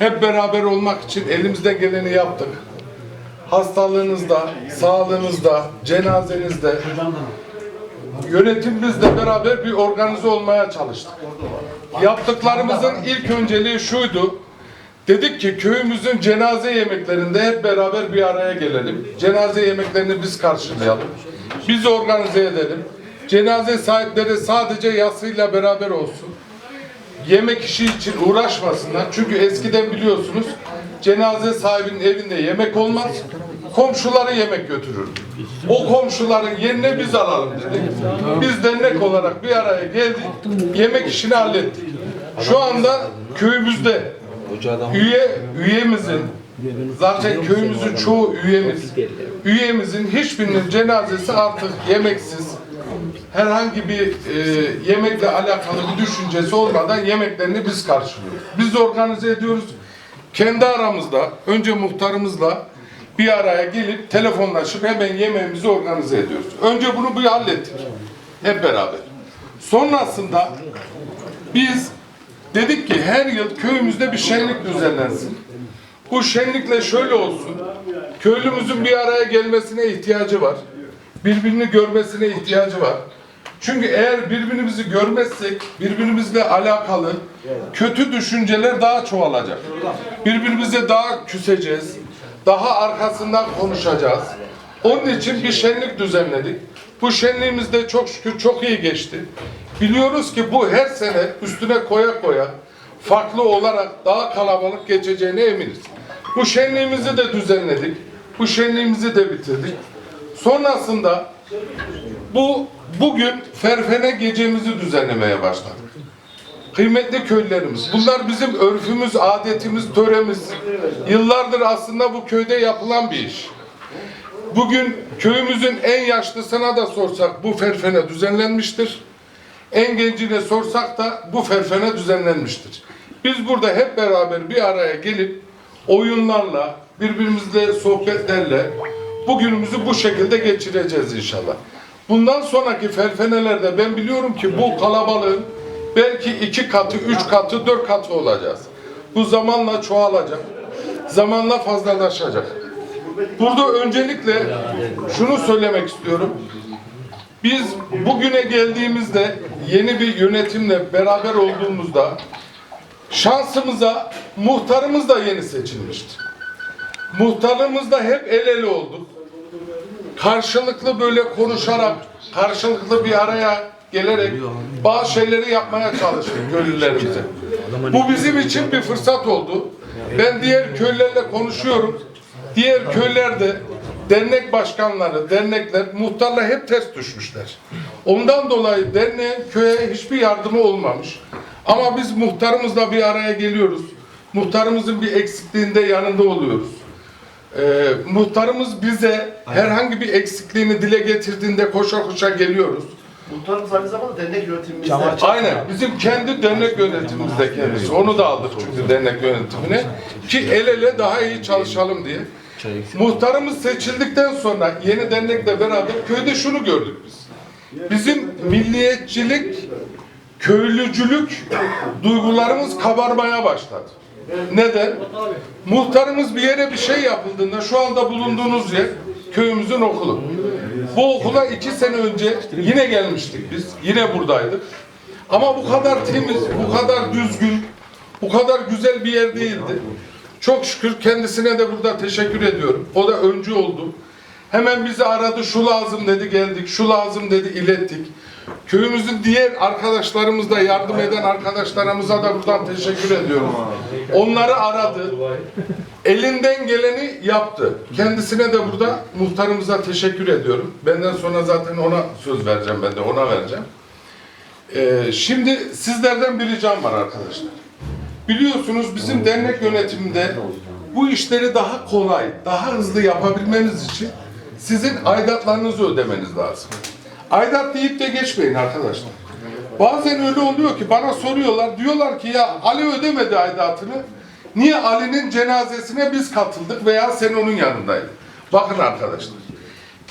hep beraber olmak için elimizden geleni yaptık. Hastalığınızda, sağlığınızda, cenazenizde, yönetimimizle beraber bir organize olmaya çalıştık. Yaptıklarımızın ilk önceliği şuydu. Dedik ki köyümüzün cenaze yemeklerinde hep beraber bir araya gelelim. Cenaze yemeklerini biz karşılayalım. Biz organize edelim. Cenaze sahipleri sadece yasıyla beraber olsun. Yemek işi için uğraşmasınlar. Çünkü eskiden biliyorsunuz cenaze sahibinin evinde yemek olmaz. Komşuları yemek götürür. O komşuların yerine biz alalım dedik. Biz dernek olarak bir araya geldik. Yemek işini hallettik. Şu anda köyümüzde üye üyemizin zaten köyümüzün çoğu üyemiz üyemizin hiçbirinin cenazesi artık yemeksiz herhangi bir e, yemekle alakalı bir düşüncesi olmadan yemeklerini biz karşılıyoruz. Biz organize ediyoruz. Kendi aramızda önce muhtarımızla bir araya gelip telefonlaşıp hemen yemeğimizi organize ediyoruz. Önce bunu bir hallettik. Hep beraber. Sonrasında biz dedik ki her yıl köyümüzde bir şenlik düzenlensin. Bu şenlikle şöyle olsun. Köylümüzün bir araya gelmesine ihtiyacı var. Birbirini görmesine ihtiyacı var. Çünkü eğer birbirimizi görmezsek birbirimizle alakalı kötü düşünceler daha çoğalacak. Birbirimize daha küseceğiz. Daha arkasından konuşacağız. Onun için bir şenlik düzenledik. Bu şenliğimiz de çok şükür çok iyi geçti. Biliyoruz ki bu her sene üstüne koya koya farklı olarak daha kalabalık geçeceğine eminiz. Bu şenliğimizi de düzenledik. Bu şenliğimizi de bitirdik. Sonrasında bu bugün Ferfene gecemizi düzenlemeye başladık. Kıymetli köylülerimiz, bunlar bizim örfümüz, adetimiz, töremiz. Yıllardır aslında bu köyde yapılan bir iş. Bugün köyümüzün en yaşlısına da sorsak bu ferfene düzenlenmiştir. En gencine sorsak da bu ferfene düzenlenmiştir. Biz burada hep beraber bir araya gelip oyunlarla, birbirimizle sohbetlerle bugünümüzü bu şekilde geçireceğiz inşallah. Bundan sonraki ferfenelerde ben biliyorum ki bu kalabalığın belki iki katı, üç katı, dört katı olacağız. Bu zamanla çoğalacak. Zamanla fazlalaşacak. Burada öncelikle şunu söylemek istiyorum. Biz bugüne geldiğimizde yeni bir yönetimle beraber olduğumuzda şansımıza muhtarımız da yeni seçilmişti. Muhtarımızda hep el ele olduk. Karşılıklı böyle konuşarak, karşılıklı bir araya gelerek bazı şeyleri yapmaya çalıştık köylülerimize. Bu bizim için bir fırsat oldu. Ben diğer köylerle konuşuyorum. Diğer köylerde dernek başkanları, dernekler muhtarla hep ters düşmüşler. Ondan dolayı derneğin köye hiçbir yardımı olmamış. Ama biz muhtarımızla bir araya geliyoruz. Muhtarımızın bir eksikliğinde yanında oluyoruz. Ee, muhtarımız bize herhangi bir eksikliğini dile getirdiğinde koşa koşa geliyoruz. Muhtarımız aynı zamanda dernek yönetimimizde. Cama- Aynen. Bizim kendi dernek yönetimimizde kendisi. Onu da aldık çünkü dernek yönetimine. Ki el ele daha iyi çalışalım diye. Muhtarımız seçildikten sonra yeni dernekle beraber köyde şunu gördük biz. Bizim milliyetçilik, köylücülük duygularımız kabarmaya başladı. Neden? Muhtarımız bir yere bir şey yapıldığında şu anda bulunduğunuz yer köyümüzün okulu. Bu okula iki sene önce yine gelmiştik biz. Yine buradaydık. Ama bu kadar temiz, bu kadar düzgün, bu kadar güzel bir yer değildi. Çok şükür kendisine de burada teşekkür ediyorum. O da öncü oldu. Hemen bizi aradı, şu lazım dedi geldik, şu lazım dedi ilettik. Köyümüzün diğer arkadaşlarımız da yardım eden arkadaşlarımıza da buradan teşekkür ediyorum. Onları aradı. Elinden geleni yaptı. Kendisine de burada muhtarımıza teşekkür ediyorum. Benden sonra zaten ona söz vereceğim ben de ona vereceğim. Ee, şimdi sizlerden bir ricam var arkadaşlar. Biliyorsunuz bizim dernek yönetiminde bu işleri daha kolay, daha hızlı yapabilmeniz için sizin aidatlarınızı ödemeniz lazım. Aidat deyip de geçmeyin arkadaşlar. Bazen öyle oluyor ki bana soruyorlar, diyorlar ki ya Ali ödemedi aidatını. Niye Ali'nin cenazesine biz katıldık veya sen onun yanındaydın? Bakın arkadaşlar.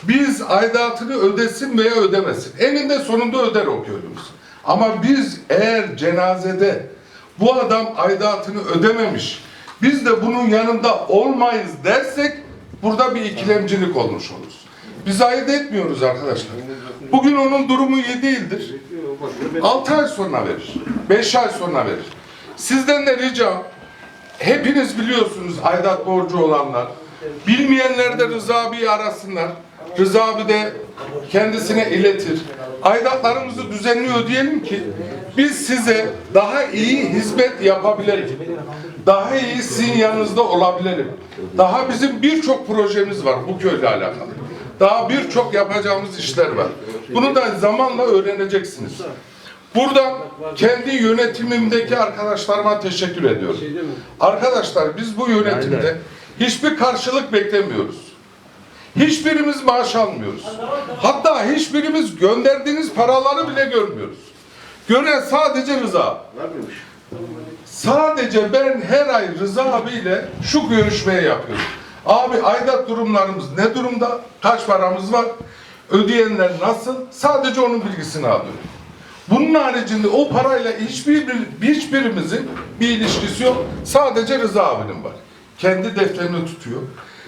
Biz aidatını ödesin veya ödemesin. Eninde sonunda öder o köylümüz. Ama biz eğer cenazede bu adam aidatını ödememiş Biz de bunun yanında olmayız dersek burada bir ikilemcilik olmuş oluruz. Biz ayırt etmiyoruz arkadaşlar. Bugün onun durumu iyi değildir. 6 ay sonra verir. 5 ay sonra verir. Sizden de ricam hepiniz biliyorsunuz aidat borcu olanlar. Bilmeyenler de Rıza abiyi arasınlar. Rıza abi de kendisine iletir. Aidatlarımızı düzenli ödeyelim ki biz size daha iyi hizmet yapabilelim. Daha iyi sizin yanınızda olabilelim. Daha bizim birçok projemiz var bu köyle alakalı. Daha birçok yapacağımız işler var. Bunu da zamanla öğreneceksiniz. Buradan kendi yönetimimdeki arkadaşlarıma teşekkür ediyorum. Arkadaşlar biz bu yönetimde hiçbir karşılık beklemiyoruz. Hiçbirimiz maaş almıyoruz. Hatta hiçbirimiz gönderdiğiniz paraları bile görmüyoruz. Gören sadece Rıza. Sadece ben her ay Rıza abiyle şu görüşmeyi yapıyorum. Abi aidat durumlarımız ne durumda? Kaç paramız var? Ödeyenler nasıl? Sadece onun bilgisini alıyorum. Bunun haricinde o parayla hiçbir, hiçbirimizin bir ilişkisi yok. Sadece Rıza abinin var. Kendi defterini tutuyor.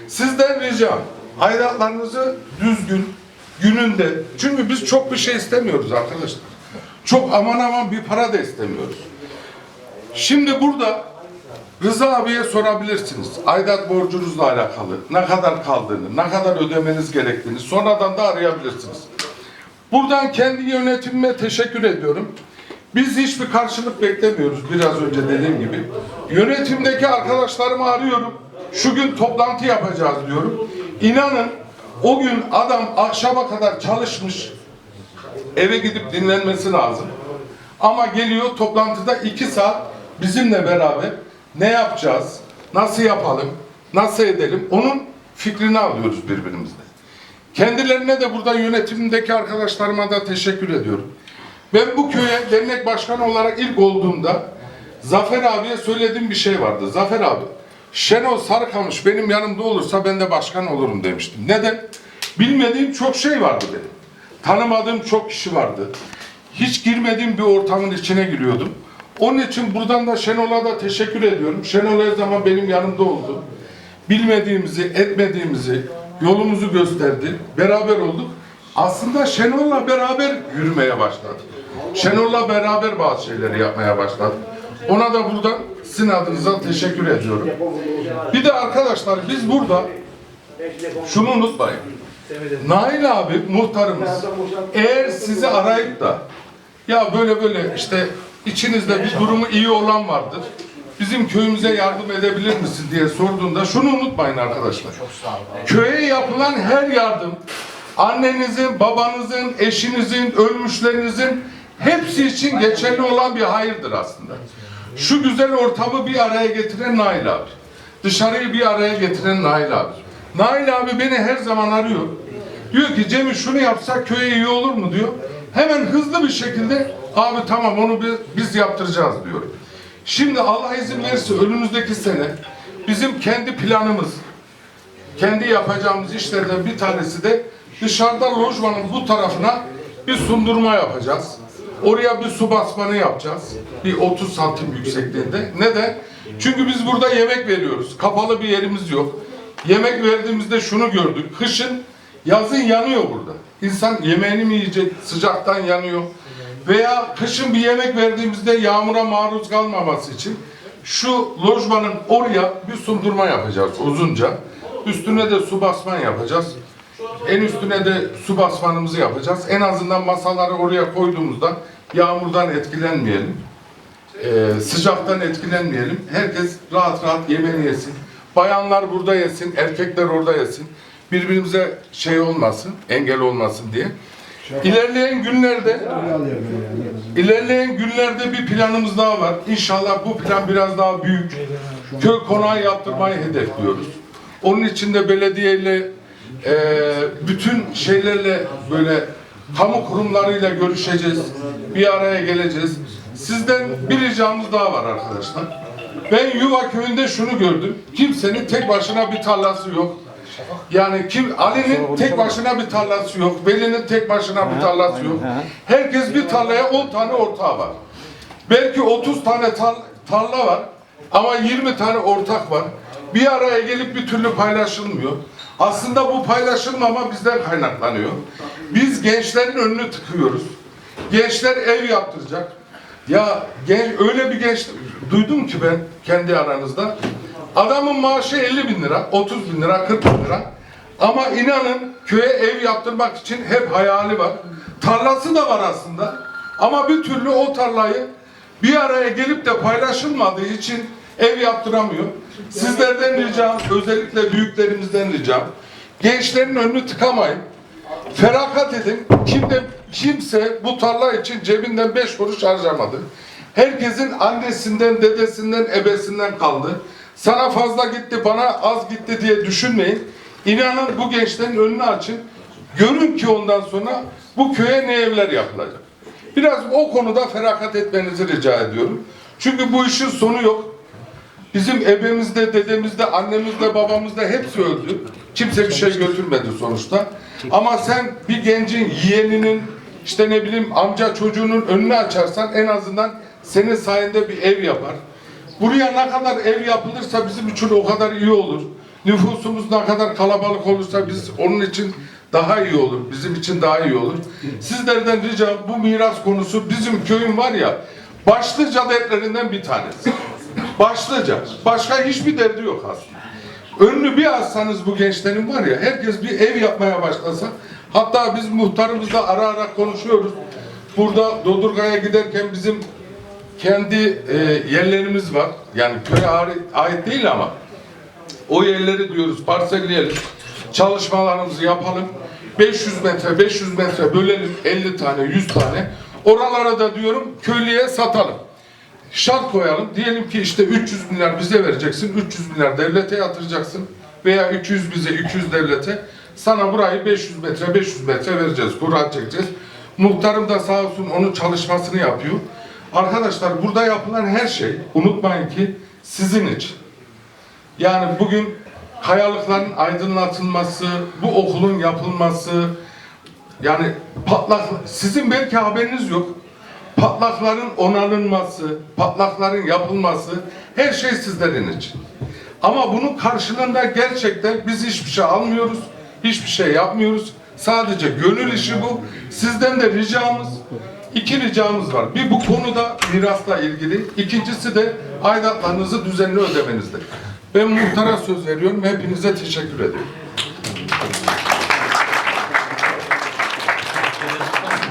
Sizden ricam aidatlarınızı düzgün, gününde. Çünkü biz çok bir şey istemiyoruz arkadaşlar. Çok aman aman bir para da istemiyoruz. Şimdi burada Rıza abiye sorabilirsiniz. Aidat borcunuzla alakalı. Ne kadar kaldığını, ne kadar ödemeniz gerektiğini sonradan da arayabilirsiniz. Buradan kendi yönetimime teşekkür ediyorum. Biz hiçbir karşılık beklemiyoruz biraz önce dediğim gibi. Yönetimdeki arkadaşlarımı arıyorum. Şu gün toplantı yapacağız diyorum. İnanın o gün adam akşama kadar çalışmış. Eve gidip dinlenmesi lazım. Ama geliyor toplantıda iki saat bizimle beraber ne yapacağız, nasıl yapalım, nasıl edelim onun fikrini alıyoruz birbirimizle. Kendilerine de burada yönetimindeki arkadaşlarıma da teşekkür ediyorum. Ben bu köye dernek başkanı olarak ilk olduğumda Zafer abiye söylediğim bir şey vardı. Zafer abi, Şenol Sarıkamış benim yanımda olursa ben de başkan olurum demiştim. Neden? Bilmediğim çok şey vardı benim. Tanımadığım çok kişi vardı. Hiç girmediğim bir ortamın içine giriyordum. Onun için buradan da Şenol'a da teşekkür ediyorum. Şenol her zaman benim yanımda oldu. Bilmediğimizi, etmediğimizi, yolumuzu gösterdi. Beraber olduk. Aslında Şenol'la beraber yürümeye başladık. Şenol'la beraber bazı şeyleri yapmaya başladık. Ona da buradan sizin adınıza teşekkür ediyorum. Bir de arkadaşlar biz burada şunu unutmayın. Nail abi muhtarımız eğer sizi arayıp da ya böyle böyle işte içinizde bir durumu iyi olan vardır. Bizim köyümüze yardım edebilir misin diye sorduğunda şunu unutmayın arkadaşlar. Köye yapılan her yardım annenizin, babanızın, eşinizin, ölmüşlerinizin hepsi için geçerli olan bir hayırdır aslında. Şu güzel ortamı bir araya getiren Nail abi. Dışarıyı bir araya getiren Nail abi. Nail abi beni her zaman arıyor. Diyor ki Cemil şunu yapsak köye iyi olur mu diyor. Hemen hızlı bir şekilde abi tamam onu biz, biz yaptıracağız diyor. Şimdi Allah izin verirse önümüzdeki sene bizim kendi planımız, kendi yapacağımız işlerden bir tanesi de dışarıda lojmanın bu tarafına bir sundurma yapacağız. Oraya bir su basmanı yapacağız. Bir 30 santim yüksekliğinde. Neden? Çünkü biz burada yemek veriyoruz. Kapalı bir yerimiz yok. Yemek verdiğimizde şunu gördük. Kışın, yazın yanıyor burada. İnsan yemeğini mi yiyecek? Sıcaktan yanıyor. Veya kışın bir yemek verdiğimizde yağmura maruz kalmaması için şu lojmanın oraya bir sundurma yapacağız uzunca. Üstüne de su basman yapacağız. En üstüne de su basmanımızı yapacağız. En azından masaları oraya koyduğumuzda yağmurdan etkilenmeyelim. Ee, sıcaktan etkilenmeyelim. Herkes rahat rahat yemeğini yesin. Bayanlar burada yesin, erkekler orada yesin. Birbirimize şey olmasın, engel olmasın diye. İlerleyen günlerde ilerleyen günlerde bir planımız daha var. İnşallah bu plan biraz daha büyük. Köy konağı yaptırmayı hedefliyoruz. Onun için de belediyeyle e, bütün şeylerle böyle kamu kurumlarıyla görüşeceğiz. Bir araya geleceğiz. Sizden bir ricamız daha var arkadaşlar. Ben Yuva köyünde şunu gördüm. Kimsenin tek başına bir tarlası yok. Yani kim Ali'nin tek başına bir tarlası yok. Veli'nin tek başına bir tarlası yok. Herkes bir tarlaya 10 tane ortağı var. Belki 30 tane tar- tarla var. Ama 20 tane ortak var. Bir araya gelip bir türlü paylaşılmıyor. Aslında bu paylaşılmama bizden kaynaklanıyor. Biz gençlerin önünü tıkıyoruz. Gençler ev yaptıracak. Ya genç, öyle bir genç duydum ki ben kendi aranızda. Adamın maaşı 50 bin lira, 30 bin lira, 40 bin lira. Ama inanın köye ev yaptırmak için hep hayali var. Tarlası da var aslında. Ama bir türlü o tarlayı bir araya gelip de paylaşılmadığı için ev yaptıramıyor. Sizlerden ricam, özellikle büyüklerimizden ricam, gençlerin önünü tıkamayın. Feragat edin. Kimde, kimse bu tarla için cebinden beş kuruş harcamadı. Herkesin annesinden, dedesinden, ebesinden kaldı. Sana fazla gitti, bana az gitti diye düşünmeyin. İnanın bu gençlerin önünü açın. Görün ki ondan sonra bu köye ne evler yapılacak. Biraz o konuda feragat etmenizi rica ediyorum. Çünkü bu işin sonu yok. Bizim ebemizde, dedemizde, annemizde, babamızda hepsi öldü. Kimse bir şey götürmedi sonuçta. Ama sen bir gencin, yeğeninin, işte ne bileyim amca çocuğunun önünü açarsan en azından senin sayende bir ev yapar. Buraya ne kadar ev yapılırsa bizim için o kadar iyi olur. Nüfusumuz ne kadar kalabalık olursa biz onun için daha iyi olur. Bizim için daha iyi olur. Sizlerden ricam bu miras konusu bizim köyün var ya başlıca dertlerinden bir tanesi. Başlıca. Başka hiçbir derdi yok aslında. Önünü bir açsanız bu gençlerin var ya herkes bir ev yapmaya başlasa hatta biz muhtarımızla ara ara konuşuyoruz. Burada Dodurga'ya giderken bizim kendi e, yerlerimiz var. Yani köye ait- değil ama o yerleri diyoruz parselleyelim. Çalışmalarımızı yapalım. 500 metre, 500 metre bölelim 50 tane, 100 tane. Oralara da diyorum köylüye satalım. Şart koyalım. Diyelim ki işte 300 milyar bize vereceksin, 300 milyar devlete yatıracaksın veya 200 bize, 200 devlete. Sana burayı 500 metre, 500 metre vereceğiz, kura çekeceğiz. Muhtarım da sağ olsun onun çalışmasını yapıyor. Arkadaşlar burada yapılan her şey, unutmayın ki sizin için. Yani bugün kayalıkların aydınlatılması, bu okulun yapılması, yani patlak, sizin belki haberiniz yok. Patlakların onarılması, patlakların yapılması, her şey sizlerin için. Ama bunun karşılığında gerçekten biz hiçbir şey almıyoruz, hiçbir şey yapmıyoruz. Sadece gönül işi bu. Sizden de ricamız, iki ricamız var. Bir bu konuda mirasla ilgili, ikincisi de aidatlarınızı düzenli ödemenizdir. Ben muhtara söz veriyorum, hepinize teşekkür ediyorum.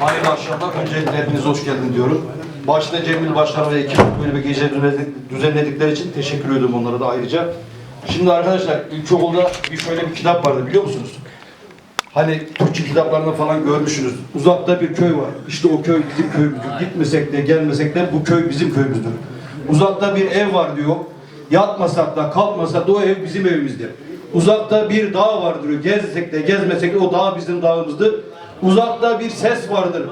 Hayırlı akşamlar. Öncelikle hepiniz hoş geldin diyorum. Başta Cemil Başkan ve ekip böyle bir gece düzenledik- düzenledikleri için teşekkür ediyorum onlara da ayrıca. Şimdi arkadaşlar ilkokulda bir şöyle bir kitap vardı biliyor musunuz? Hani Türkçe kitaplarında falan görmüşsünüz. Uzakta bir köy var. İşte o köy bizim köyümüzdür. Gitmesek de gelmesek de bu köy bizim köyümüzdür. Uzakta bir ev var diyor. Yatmasak da kalkmasak da o ev bizim evimizdir. Uzakta bir dağ var diyor. Gezsek de gezmesek de o dağ bizim dağımızdır. Uzakta bir ses vardır.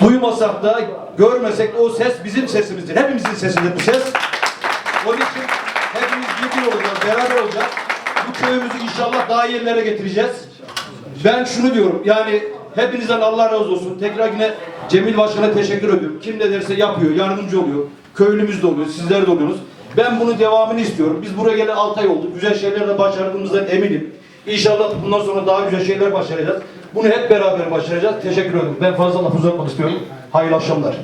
Duymasak da görmesek de o ses bizim sesimizdir. Hepimizin sesidir bu ses. Onun için hepimiz bir olacağız, beraber olacağız. Bu köyümüzü inşallah daha iyi yerlere getireceğiz. Ben şunu diyorum yani hepinizden Allah razı olsun. Tekrar yine Cemil Başkan'a teşekkür ediyorum. Kim ne derse yapıyor, yardımcı oluyor. Köylümüz de oluyor, sizler de oluyorsunuz. Ben bunun devamını istiyorum. Biz buraya gelen 6 ay oldu. Güzel şeyler de başardığımızdan eminim. İnşallah bundan sonra daha güzel şeyler başaracağız. Bunu hep beraber başaracağız. Teşekkür ederim. Ben fazla laf uzatmak istiyorum. Hayırlı akşamlar.